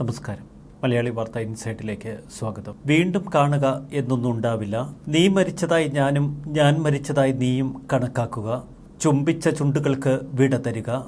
നമസ്കാരം. മലയാളി വാർത്ത ഇൻസൈറ്റിലേക്ക് സ്വാഗതം. വീണ്ടും കാണുക എന്നൊന്നും ഉണ്ടാവില്ല. നീ മരിച്ചതായി ഞാനും ഞാൻ മരിച്ചതായി നീയും കണക്കാക്കുക. ചുംബിച്ച ചുണ്ടുകൾക്ക് വിട തരിക.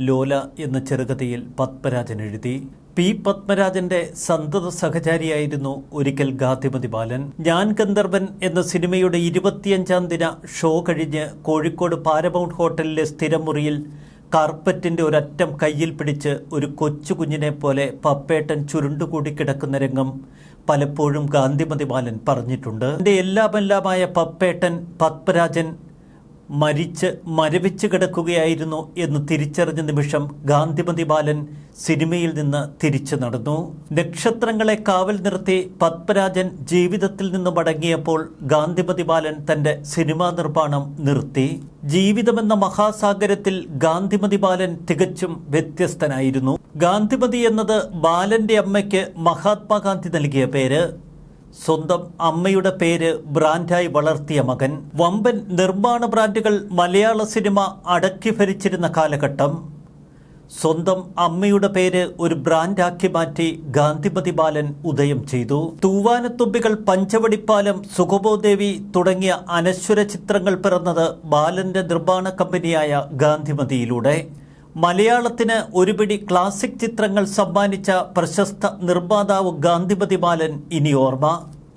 ലോല എന്ന ചെറുകഥയിൽ പത്മരാജൻ എഴുതി പി. പത്മരാജന്റെ സന്തത സഹചാരിയായിരുന്നു ഒരിക്കൽ ഗാന്ധിമതി ബാലൻ. ഞാൻ ഗന്ധർവൻ എന്ന സിനിമയുടെ ഇരുപത്തിയഞ്ചാം ദിന ഷോ കഴിഞ്ഞ് കോഴിക്കോട് പാരമൗണ്ട് ഹോട്ടലിലെ സ്ഥിരമുറിയിൽ കാർപ്പറ്റിന്റെ ഒരറ്റം കയ്യിൽ പിടിച്ച് ഒരു കൊച്ചു കുഞ്ഞിനെ പോലെ പപ്പേട്ടൻ ചുരുണ്ടുകൂടി കിടക്കുന്ന രംഗം പലപ്പോഴും ഗാന്ധിമതി ബാലൻ പറഞ്ഞിട്ടുണ്ട്. എന്റെ എല്ലാമെല്ലാമായ പപ്പേട്ടൻ പത്മരാജൻ മരിച്ച് മരവിച്ച് കിടക്കുകയായിരുന്നു എന്ന് തിരിച്ചറിഞ്ഞ നിമിഷം ഗാന്ധിമതി ബാലൻ സിനിമയിൽ നിന്ന് തിരിച്ചു നടന്നു. നക്ഷത്രങ്ങളെ കാവൽ നിർത്തി പത്മരാജൻ ജീവിതത്തിൽ നിന്ന് മടങ്ങിയപ്പോൾ ഗാന്ധിമതി ബാലൻ തന്റെ സിനിമാ നിർമ്മാണം നിർത്തി. ജീവിതമെന്ന മഹാസാഗരത്തിൽ ഗാന്ധിമതി ബാലൻ തികച്ചും വ്യത്യസ്തനായിരുന്നു. ഗാന്ധിമതി എന്നത് ബാലന്റെ അമ്മയ്ക്ക് മഹാത്മാഗാന്ധി നൽകിയ പേര്. സ്വന്തം അമ്മയുടെ പേര് ബ്രാൻഡായി വളർത്തിയ മകൻ വമ്പൻ നിർമ്മാണ ബ്രാൻഡുകൾ മലയാള സിനിമ അടക്കി ഭരിച്ചിരുന്ന കാലഘട്ടം. സ്വന്തം അമ്മയുടെ പേര് ഒരു ബ്രാൻഡാക്കി മാറ്റി ഗാന്ധിമതി ബാലൻ ഉദയം ചെയ്തു. തൂവാനത്തുമ്പികൾ പഞ്ചവടിപ്പാലം സുഗമോദേവി തുടങ്ങിയ അനശ്വര ചിത്രങ്ങൾ പിറന്നത് ബാലന്റെ നിർമ്മാണ കമ്പനിയായ ഗാന്ധിമതിയിലൂടെ. മലയാളത്തിന് ഒരുപിടി ക്ലാസിക് ചിത്രങ്ങൾ സമ്മാനിച്ച പ്രശസ്ത നിർമ്മാതാവ് ഗാന്ധിമതി ബാലൻ ഇനി ഓർമ്മ.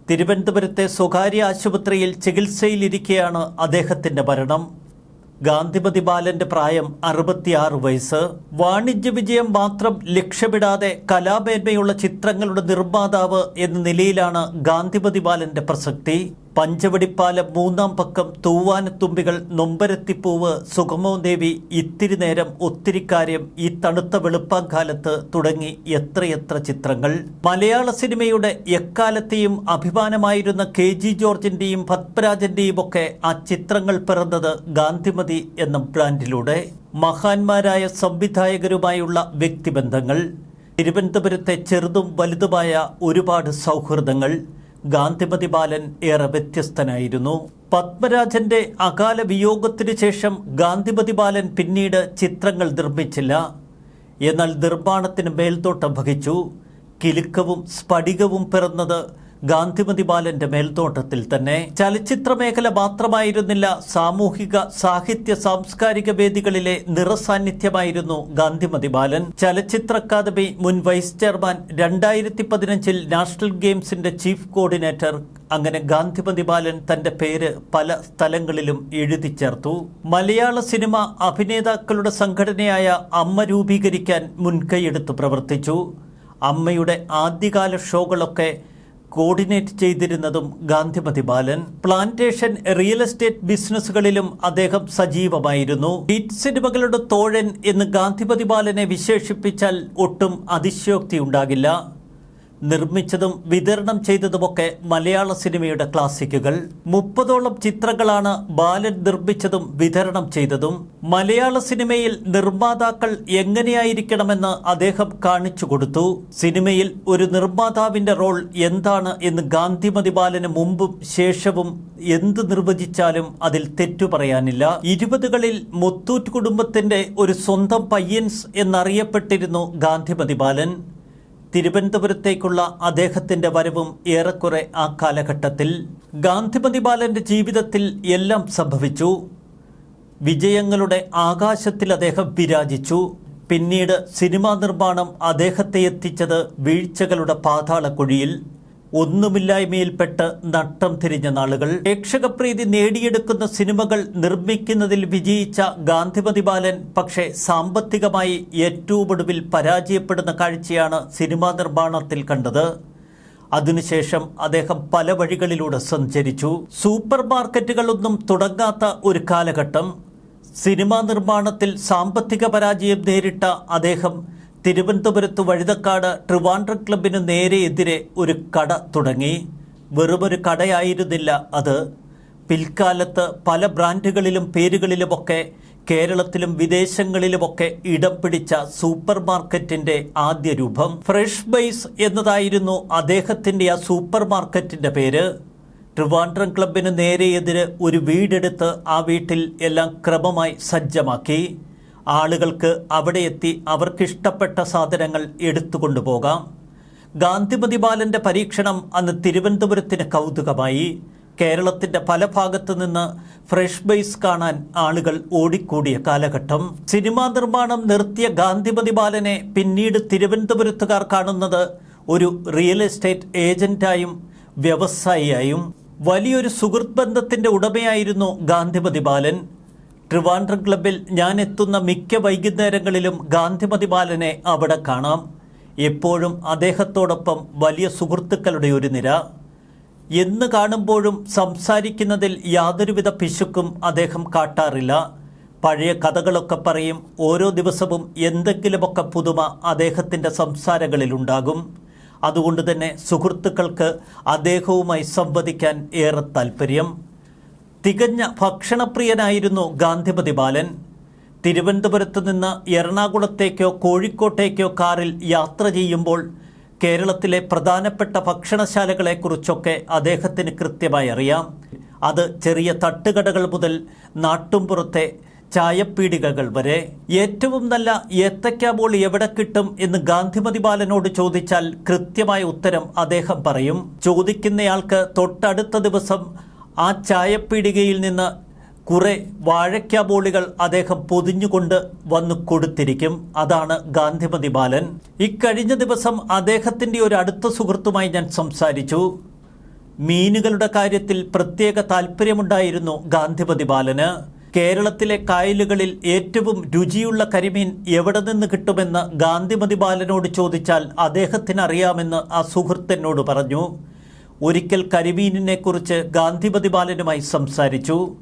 തിരുവനന്തപുരത്തെ സ്വകാര്യ ആശുപത്രിയിൽ ചികിത്സയിലിരിക്കെയാണ് അദ്ദേഹത്തിന്റെ മരണം. ഗാന്ധിമതി ബാലന്റെ പ്രായം അറുപത്തിയാറ് വയസ്സ്. വാണിജ്യ വിജയം മാത്രം ലക്ഷ്യമിടാതെ കലാമേന്മയുള്ള ചിത്രങ്ങളുടെ നിർമ്മാതാവ് എന്ന നിലയിലാണ് ഗാന്ധിമതി ബാലന്റെ പ്രസക്തി. പഞ്ചവടിപ്പാലം മൂന്നാം പക്കം തൂവാനത്തുമ്പികൾ നൊമ്പരത്തിപ്പൂവ് സുഗമോ ദേവി ഇത്തിരി നേരം ഒത്തിരി കാര്യം ഈ തണുത്ത വെളുപ്പാങ്കാലത്ത് തുടങ്ങി എത്രയെത്ര ചിത്രങ്ങൾ. മലയാള സിനിമയുടെ എക്കാലത്തെയും അഭിമാനമായിരുന്ന കെ ജി ജോർജിന്റെയും പത്മരാജന്റെയും ഒക്കെ ആ ചിത്രങ്ങൾ പിറന്നത് ഗാന്ധിമതി എന്ന ബ്രാൻഡിലൂടെ മഹാന്മാരായ സംവിധായകരുമായുള്ള വ്യക്തിബന്ധങ്ങൾ. തിരുവനന്തപുരത്തെ ചെറുതും വലുതുമായ ഒരുപാട് സൗഹൃദങ്ങൾ. ഗാന്ധിമതി ബാലൻ ഏറെ വ്യത്യസ്തനായിരുന്നു. പത്മരാജന്റെ അകാല വിയോഗത്തിനു ശേഷം ഗാന്ധിമതി ബാലൻ പിന്നീട് ചിത്രങ്ങൾ നിർമ്മിച്ചില്ല. എന്നാൽ നിർമ്മാണത്തിന് മേൽത്തോട്ടം വഹിച്ചു. കിലുക്കവും സ്ഫടികവും പിറന്നത് ഗാന്ധിമതി ബാലന്റെ മേൽത്തോട്ടത്തിൽ തന്നെ. ചലച്ചിത്ര മേഖല മാത്രമായിരുന്നില്ല സാമൂഹിക സാഹിത്യ സാംസ്കാരിക വേദികളിലെ നിറസാന്നിധ്യമായിരുന്നു ഗാന്ധിമതി ബാലൻ ചലച്ചിത്ര അക്കാദമി മുൻ വൈസ് ചെയർമാൻ രണ്ടായിരത്തി പതിനഞ്ചിൽ നാഷണൽ ഗെയിംസിന്റെ ചീഫ് കോർഡിനേറ്റർ. അങ്ങനെ ഗാന്ധിമതി ബാലൻ തന്റെ പേര് പല സ്ഥലങ്ങളിലും എഴുതി ചേർത്തു. മലയാള സിനിമ അഭിനേതാക്കളുടെ സംഘടനയായ അമ്മ രൂപീകരിക്കാൻ മുൻകൈയെടുത്ത് പ്രവർത്തിച്ചു. അമ്മയുടെ ആദ്യകാല ഷോകളൊക്കെ coordinate ചെയ്തിരുന്നതും Gandhimathi Balan plantation real estate ബിസിനസ്സുകളിലും അദ്ദേഹം സജീവമായിരുന്നു. ഹിറ്റ് സിനിമകളുടെ തോഴൻ എന്ന് ഗാന്ധിമതി ബാലനെ വിശേഷിപ്പിച്ചാൽ ഒട്ടും അതിശയോക്തി ഉണ്ടാകില്ല നിർമ്മിച്ചതും വിതരണം ചെയ്തതുമൊക്കെ മലയാള സിനിമയുടെ ക്ലാസിക്കുകൾ. മുപ്പതോളം ചിത്രങ്ങളാണ് ബാലൻ നിർമ്മിച്ചതും വിതരണം ചെയ്തതും. മലയാള സിനിമയിൽ നിർമ്മാതാക്കൾ എങ്ങനെയായിരിക്കണമെന്ന് അദ്ദേഹം കാണിച്ചു കൊടുത്തു. സിനിമയിൽ ഒരു നിർമ്മാതാവിന്റെ റോൾ എന്താണ് എന്ന് ഗാന്ധിമതി ബാലന് മുമ്പും ശേഷവും എന്ത് നിർവചിച്ചാലും അതിൽ തെറ്റു പറയാനില്ല. ഇരുപതുകളിൽ മുത്തൂറ്റ് കുടുംബത്തിന്റെ ഒരു സ്വന്തം പയ്യൻസ് എന്നറിയപ്പെട്ടിരുന്നു ഗാന്ധിമതി ബാലൻ. തിരുവനന്തപുരത്തേക്കുള്ള അദ്ദേഹത്തിന്റെ വരവും ഏറെക്കുറെ ആ കാലഘട്ടത്തിൽ ഗാന്ധിമതി ബാലന്റെ ജീവിതത്തിൽ എല്ലാം സംഭവിച്ചു. വിജയങ്ങളുടെ ആകാശത്തിൽ അദ്ദേഹം വിരാജിച്ചു. പിന്നീട് സിനിമാ നിർമ്മാണം അദ്ദേഹത്തെ എത്തിച്ചത് വീഴ്ചകളുടെ പാതാളക്കുഴിയിൽ. ഒന്നുമില്ലായ്മയിൽപ്പെട്ട് നട്ടം തിരിഞ്ഞ നാളുകൾ പ്രേക്ഷകപ്രീതി നേടിയെടുക്കുന്ന സിനിമകൾ നിർമ്മിക്കുന്നതിൽ വിജയിച്ച ഗാന്ധിമതി ബാലൻ പക്ഷേ സാമ്പത്തികമായി ഏറ്റവും ഒടുവിൽ പരാജയപ്പെടുന്ന കാഴ്ചയാണ് സിനിമാ നിർമ്മാണത്തിൽ കണ്ടത്. അതിനുശേഷം അദ്ദേഹം പല വഴികളിലൂടെ സഞ്ചരിച്ചു. സൂപ്പർ മാർക്കറ്റുകളൊന്നും തുടങ്ങാത്ത ഒരു കാലഘട്ടം. സിനിമാ നിർമ്മാണത്തിൽ സാമ്പത്തിക പരാജയം നേരിട്ട അദ്ദേഹം തിരുവനന്തപുരത്ത് വഴുതക്കാട് ട്രിവാൻഡ്രം ക്ലബിന് നേരെ എതിരെ ഒരു കട തുടങ്ങി. വെറുമൊരു കടയായിരുന്നില്ല അത്. പിൽക്കാലത്ത് പല ബ്രാൻഡുകളിലും പേരുകളിലുമൊക്കെ കേരളത്തിലും വിദേശങ്ങളിലുമൊക്കെ ഇടം പിടിച്ച സൂപ്പർ മാർക്കറ്റിന്റെ ആദ്യ രൂപം ഫ്രഷ് ബൈസ് എന്നതായിരുന്നു അദ്ദേഹത്തിന്റെ ആ സൂപ്പർ മാർക്കറ്റിന്റെ പേര്. ട്രിവാൻഡ്രം ക്ലബിന് നേരെ എതിരെ ഒരു വീടെടുത്ത് ആ വീട്ടിൽ എല്ലാം ക്രമമായി സജ്ജമാക്കി. ആളുകൾക്ക് അവിടെ എത്തി അവർക്കിഷ്ടപ്പെട്ട സാധനങ്ങൾ എടുത്തുകൊണ്ടു പോകാം ഗാന്ധിമതി ബാലന്റെ പരീക്ഷണം അന്ന് തിരുവനന്തപുരത്തിന് കൗതുകമായി. കേരളത്തിന്റെ പല ഭാഗത്തു നിന്ന് ഫ്രഷ് ബേസ് കാണാൻ ആളുകൾ ഓടിക്കൂടിയ കാലഘട്ടം. സിനിമാ നിർമ്മാണം നിർത്തിയ ഗാന്ധിമതി ബാലനെ പിന്നീട് തിരുവനന്തപുരത്തുകാർ കാണുന്നത് ഒരു റിയൽ എസ്റ്റേറ്റ് ഏജന്റായും വ്യവസായിയായും. വലിയൊരു സുഹൃത്ത് ഉടമയായിരുന്നു ഗാന്ധിമതി ബാലൻ. ട്രിവാൻഡ്രം ക്ലബിൽ ഞാൻ എത്തുന്ന മിക്ക വൈകുന്നേരങ്ങളിലും ഗാന്ധിമതി ബാലനെ അവിടെ കാണാം. എപ്പോഴും അദ്ദേഹത്തോടൊപ്പം വലിയ സുഹൃത്തുക്കളുടെ ഒരു നിര. എന്ന് കാണുമ്പോഴും സംസാരിക്കുന്നതിൽ യാതൊരുവിധ പിശുക്കും അദ്ദേഹം കാട്ടാറില്ല. പഴയ കഥകളൊക്കെ പറയും ഓരോ ദിവസവും എന്തെങ്കിലുമൊക്കെ പുതുമ അദ്ദേഹത്തിന്റെ സംസാരങ്ങളിലുണ്ടാകും. അതുകൊണ്ട് തന്നെ സുഹൃത്തുക്കൾക്ക് അദ്ദേഹവുമായി സംവദിക്കാൻ ഏറെ താല്പര്യം. തികഞ്ഞ ഭക്ഷണപ്രിയനായിരുന്നു ഗാന്ധിപതി ബാലൻ. തിരുവനന്തപുരത്ത് നിന്ന് എറണാകുളത്തേക്കോ കോഴിക്കോട്ടേക്കോ കാറിൽ യാത്ര ചെയ്യുമ്പോൾ കേരളത്തിലെ പ്രധാനപ്പെട്ട ഭക്ഷണശാലകളെക്കുറിച്ചൊക്കെ അദ്ദേഹത്തിന് കൃത്യമായി അറിയാം. അത് ചെറിയ തട്ടുകടകൾ മുതൽ നാട്ടുംപുറത്തെ ചായപ്പീടികകൾ വരെ. ഏറ്റവും നല്ല ഏത്തക്കാബോൾ ബോൾ എവിടെ കിട്ടും എന്ന് ഗാന്ധിമതി ബാലനോട് ചോദിച്ചാൽ കൃത്യമായ ഉത്തരം അദ്ദേഹം പറയും. ചോദിക്കുന്നയാൾക്ക് തൊട്ടടുത്ത ദിവസം ആ ചായപ്പീടികയിൽ നിന്ന് കുറെ വാഴയ്ക്ക ബോളികൾ അദ്ദേഹം പൊതിഞ്ഞുകൊണ്ട് വന്നു കൊടുത്തിരിക്കും. അതാണ് ഗാന്ധിമതി ബാലൻ. ഇക്കഴിഞ്ഞ ദിവസം അദ്ദേഹത്തിന്റെ ഒരു അടുത്ത സുഹൃത്തുമായി ഞാൻ സംസാരിച്ചു. മീനുകളുടെ കാര്യത്തിൽ പ്രത്യേക താല്പര്യമുണ്ടായിരുന്നു ഗാന്ധിമതി ബാലന്. കേരളത്തിലെ കായലുകളിൽ ഏറ്റവും രുചിയുള്ള കരിമീൻ എവിടെ നിന്ന് കിട്ടുമെന്ന് ഗാന്ധിമതി ബാലനോട് ചോദിച്ചാൽ അദ്ദേഹത്തിന് അറിയാമെന്ന് ആ സുഹൃത്തിനോട് പറഞ്ഞു. ഒരിക്കൽ കരിമീനിനെ കുറിച്ച് ഗാന്ധിമതി ബാലനുമായി സംസാരിച്ചു.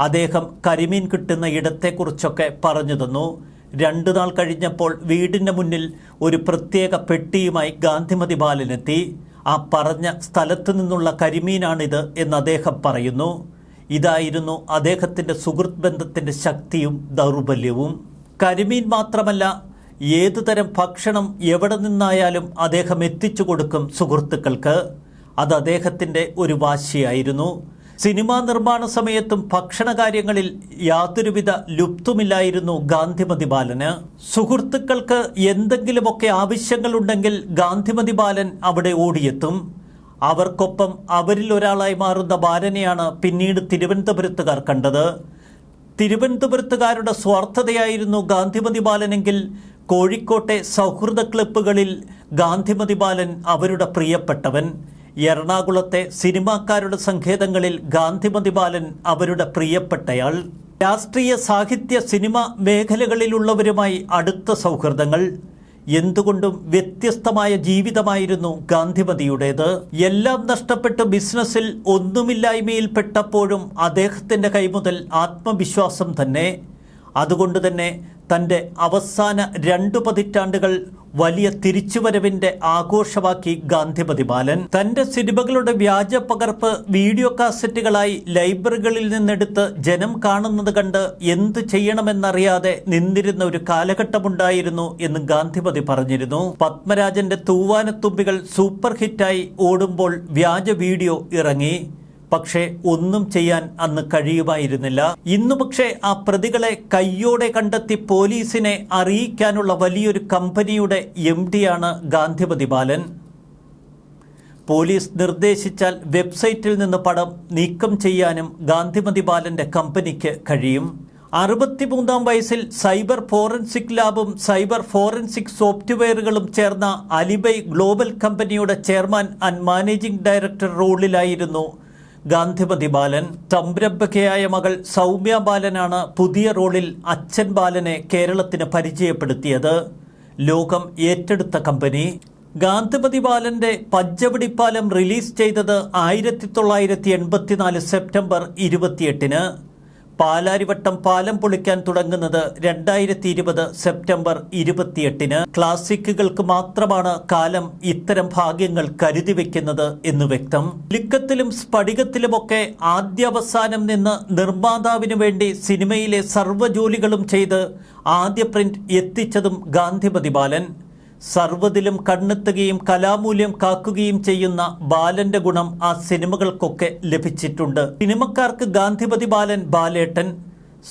അദ്ദേഹം കരിമീൻ കിട്ടുന്ന ഇടത്തെക്കുറിച്ചൊക്കെ പറഞ്ഞു തന്നു. രണ്ടു നാൾ കഴിഞ്ഞപ്പോൾ വീടിന്റെ മുന്നിൽ ഒരു പ്രത്യേക പെട്ടിയുമായി ഗാന്ധിമതി ബാലനെത്തി ആ പറഞ്ഞ സ്ഥലത്തു നിന്നുള്ള കരിമീനാണിത് എന്ന് അദ്ദേഹം പറയുന്നു. ഇതായിരുന്നു അദ്ദേഹത്തിന്റെ സുഹൃത്ത് ബന്ധത്തിന്റെ ശക്തിയും ദൗർബല്യവും. കരിമീൻ മാത്രമല്ല ഏതുതരം ഭക്ഷണം എവിടെ നിന്നായാലും അദ്ദേഹം എത്തിച്ചു കൊടുക്കും സുഹൃത്തുക്കൾക്ക്. അത് അദ്ദേഹത്തിന്റെ ഒരു വാശിയായിരുന്നു. സിനിമാ നിർമ്മാണ സമയത്തും ഭക്ഷണകാര്യങ്ങളിൽ യാതൊരുവിധ ലുപ്തുമില്ലായിരുന്നു ഗാന്ധിമതി ബാലന്. സുഹൃത്തുക്കൾക്ക് എന്തെങ്കിലുമൊക്കെ ആവശ്യങ്ങളുണ്ടെങ്കിൽ ഗാന്ധിമതി ബാലൻ അവിടെ ഓടിയെത്തും. അവർക്കൊപ്പം അവരിൽ ഒരാളായി മാറുന്ന ബാലനെയാണ് പിന്നീട് തിരുവനന്തപുരത്തുകാർ കണ്ടത്. തിരുവനന്തപുരത്തുകാരുടെ സ്വാർത്ഥതയായിരുന്നു ഗാന്ധിമതി ബാലനെങ്കിൽ കോഴിക്കോട്ടെ സൗഹൃദ ക്ലബ്ബുകളിൽ ഗാന്ധിമതി ബാലൻ അവരുടെ പ്രിയപ്പെട്ടവൻ. എറണാകുളത്തെ സിനിമാക്കാരുടെ സങ്കേതങ്ങളിൽ ഗാന്ധിമതി ബാലൻ അവരുടെ പ്രിയപ്പെട്ടയാൾ. രാഷ്ട്രീയ സാഹിത്യ സിനിമ മേഖലകളിലുള്ളവരുമായി അടുത്ത സൗഹൃദങ്ങൾ. എന്തുകൊണ്ടും വ്യത്യസ്തമായ ജീവിതമായിരുന്നു ഗാന്ധിമതിയുടേത്. എല്ലാം നഷ്ടപ്പെട്ട് ബിസിനസ്സിൽ ഒന്നുമില്ലായ്മയിൽപ്പെട്ടപ്പോഴും അദ്ദേഹത്തിന്റെ കൈമുതൽ ആത്മവിശ്വാസം തന്നെ. അതുകൊണ്ട് തന്നെ തന്റെ അവസാന രണ്ടു പതിറ്റാണ്ടുകൾ വലിയ തിരിച്ചുവരവിന്റെ ആഘോഷമാക്കി ഗാന്ധിമതി ബാലൻ. തന്റെ സിനിമകളുടെ വ്യാജ പകർപ്പ് വീഡിയോ കാസറ്റുകളായി ലൈബ്രറികളിൽ നിന്നെടുത്ത് ജനം കാണുന്നത് കണ്ട് എന്ത് ചെയ്യണമെന്നറിയാതെ നിന്നിരുന്ന ഒരു കാലഘട്ടമുണ്ടായിരുന്നു എന്ന് ഗാന്ധിപതി പറഞ്ഞിരുന്നു. പത്മരാജന്റെ തൂവാനത്തുമ്പികൾ സൂപ്പർ ഹിറ്റായി ഓടുമ്പോൾ വ്യാജ വീഡിയോ ഇറങ്ങി. പക്ഷേ ഒന്നും ചെയ്യാൻ അന്ന് കഴിയുമായിരുന്നില്ല. ഇന്നു പക്ഷേ ആ പ്രതികളെ കയ്യോടെ കണ്ടെത്തി പോലീസിനെ അറിയിക്കാനുള്ള വലിയൊരു കമ്പനിയുടെ എം ഡിയാണ് ഗാന്ധിപതി ബാലൻ. പോലീസ് നിർദ്ദേശിച്ചാൽ വെബ്സൈറ്റിൽ നിന്ന് പടം നീക്കം ചെയ്യാനും ഗാന്ധിമതി ബാലന്റെ കമ്പനിക്ക് കഴിയും. അറുപത്തിമൂന്നാം വയസ്സിൽ സൈബർ ഫോറൻസിക് ലാബും സൈബർ ഫോറൻസിക് സോഫ്റ്റ്വെയറുകളും ചേർന്ന അലിബൈ ഗ്ലോബൽ കമ്പനിയുടെ ചെയർമാൻ ആൻഡ് മാനേജിംഗ് ഡയറക്ടർ റോളിലായിരുന്നു ഗാന്ധിമതി ബാലൻ സംരംഭകയായ മകൾ സൗമ്യ ബാലനാണ് പുതിയ റോളിൽ അച്ഛൻ ബാലനെ കേരളത്തിന് പരിചയപ്പെടുത്തിയത്. ലോകം ഏറ്റെടുത്ത കമ്പനി. ഗാന്ധിമതി ബാലന്റെ പഞ്ചവടിപ്പാലം റിലീസ് ചെയ്തത് ആയിരത്തി തൊള്ളായിരത്തി എൺപത്തിനാല് സെപ്റ്റംബർ ഇരുപത്തിയെട്ടിന്. പാലാരിവട്ടം പാലം പൊളിക്കാൻ തുടങ്ങുന്നത് രണ്ടായിരത്തി ഇരുപത് സെപ്റ്റംബർ ഇരുപത്തിയെട്ടിന്. ക്ലാസിക്കുകൾക്ക് മാത്രമാണ് കാലം ഇത്തരം ഭാഗ്യങ്ങൾ കരുതി വെക്കുന്നത് എന്ന് വ്യക്തം. ലിക്കത്തിലും സ്ഫടികത്തിലുമൊക്കെ ആദ്യാവസാനം നിന്ന് നിർമ്മാതാവിനു വേണ്ടി സിനിമയിലെ സർവ ജോലികളും ചെയ്ത് ആദ്യ പ്രിന്റ് എത്തിച്ചതും ഗാന്ധിമതി ബാലൻ സർവതിലും കണ്ണെത്തുകയും കലാമൂല്യം കാക്കുകയും ചെയ്യുന്ന ബാലന്റെ ഗുണം ആ സിനിമകൾക്കൊക്കെ ലഭിച്ചിട്ടുണ്ട്. സിനിമക്കാർക്ക് ഗാന്ധിപതി ബാലൻ ബാലേട്ടൻ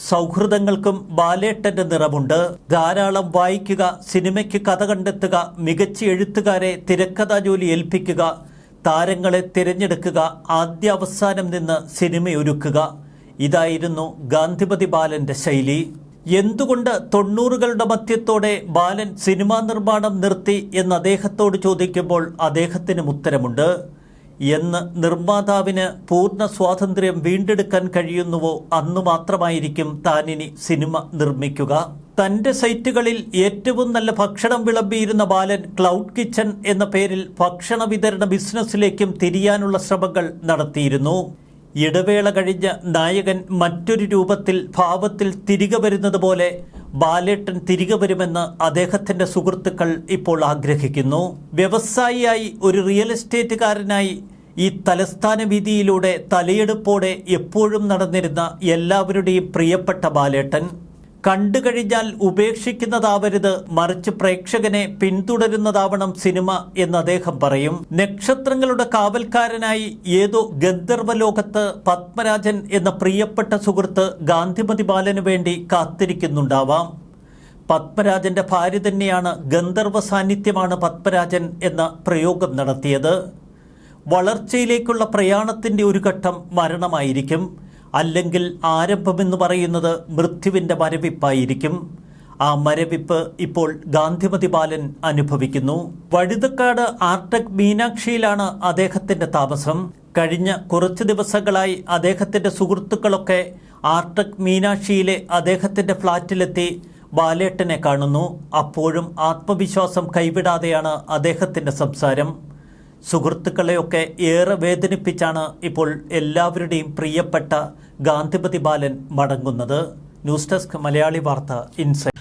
സൗഹൃദങ്ങൾക്കും ബാലേട്ടന്റെ നിറമുണ്ട്. ധാരാളം വായിക്കുക സിനിമയ്ക്ക് കഥ കണ്ടെത്തുക മികച്ച എഴുത്തുകാരെ തിരക്കഥാ ജോലി ഏൽപ്പിക്കുക താരങ്ങളെ തിരഞ്ഞെടുക്കുക ആദ്യ അവസാനം നിന്ന് സിനിമയൊരുക്കുക. ഇതായിരുന്നു ഗാന്ധിപതി ബാലന്റെ ശൈലി. എന്തുകൊണ്ട് തൊണ്ണൂറുകളുടെ മധ്യത്തോടെ ബാലൻ സിനിമാ നിർമ്മാണം നിർത്തി എന്ന് അദ്ദേഹത്തോട് ചോദിക്കുമ്പോൾ അദ്ദേഹത്തിനും ഉത്തരമുണ്ട്? എന്ന് നിർമ്മാതാവിന് പൂർണ സ്വാതന്ത്ര്യം വീണ്ടെടുക്കാൻ കഴിയുന്നുവോ അന്ന് മാത്രമായിരിക്കും താനിനി സിനിമ നിർമ്മിക്കുക. തന്റെ സൈറ്റുകളിൽ ഏറ്റവും നല്ല ഭക്ഷണം വിളമ്പിയിരുന്ന ബാലൻ ക്ലൗഡ് കിച്ചൺ എന്ന പേരിൽ ഭക്ഷണ വിതരണ ബിസിനസ്സിലേക്കും തിരിയാനുള്ള ശ്രമങ്ങൾ നടത്തിയിരുന്നു. ഇടവേള കഴിഞ്ഞ നായകൻ മറ്റൊരു രൂപത്തിൽ ഭാവത്തിൽ തിരികെ വരുന്നത് പോലെ ബാലേട്ടൻ തിരികെ വരുമെന്ന് അദ്ദേഹത്തിന്റെ സുഹൃത്തുക്കൾ ഇപ്പോൾ ആഗ്രഹിക്കുന്നു. വ്യവസായിയായി ഒരു റിയൽ എസ്റ്റേറ്റുകാരനായി ഈ തലസ്ഥാന വീതിയിലൂടെ തലയെടുപ്പോടെ എപ്പോഴും നടന്നിരുന്ന എല്ലാവരുടെയും പ്രിയപ്പെട്ട ബാലേട്ടൻ. കണ്ടു കഴിഞ്ഞാൽ ഉപേക്ഷിക്കുന്നതാവരുത് മറിച്ച് പ്രേക്ഷകനെ പിന്തുടരുന്നതാവണം സിനിമ എന്ന് അദ്ദേഹം പറയും. നക്ഷത്രങ്ങളുടെ കാവൽക്കാരനായി ഏതോ ഗന്ധർവ ലോകത്ത് പത്മരാജൻ എന്ന പ്രിയപ്പെട്ട സുഹൃത്ത് ഗാന്ധിമതി ബാലനു വേണ്ടി കാത്തിരിക്കുന്നുണ്ടാവാം. പത്മരാജന്റെ ഭാര്യ തന്നെയാണ് ഗന്ധർവ സാന്നിധ്യമാണ് പത്മരാജൻ എന്ന പ്രയോഗം നടത്തിയത്. വളർച്ചയിലേക്കുള്ള പ്രയാണത്തിന്റെ ഒരു ഘട്ടം മരണമായിരിക്കും. അല്ലെങ്കിൽ ആരംഭമെന്ന് പറയുന്നത് മൃത്യുവിന്റെ മരവിപ്പായിരിക്കും. ആ മരവിപ്പ് ഇപ്പോൾ ഗാന്ധിമതി ബാലൻ അനുഭവിക്കുന്നു. വഴുതക്കാട് ആർടെക് മീനാക്ഷിയിലാണ് അദ്ദേഹത്തിന്റെ താമസം. കഴിഞ്ഞ കുറച്ച് ദിവസങ്ങളായി അദ്ദേഹത്തിന്റെ സുഹൃത്തുക്കളൊക്കെ ആർടെക് മീനാക്ഷിയിലെ അദ്ദേഹത്തിന്റെ ഫ്ളാറ്റിലെത്തി ബാലേട്ടനെ കാണുന്നു. അപ്പോഴും ആത്മവിശ്വാസം കൈവിടാതെയാണ് അദ്ദേഹത്തിന്റെ സംസാരം. സുഹൃത്തുക്കളെയൊക്കെ ഏറെ വേദനിപ്പിച്ചാണ് ഇപ്പോൾ എല്ലാവരുടെയും പ്രിയപ്പെട്ട ഗാന്ധിപതി ബാലൻ മടങ്ങുന്നത്. ന്യൂസ് ഡെസ്ക് മലയാളി വാർത്ത ഇൻസൈറ്റ്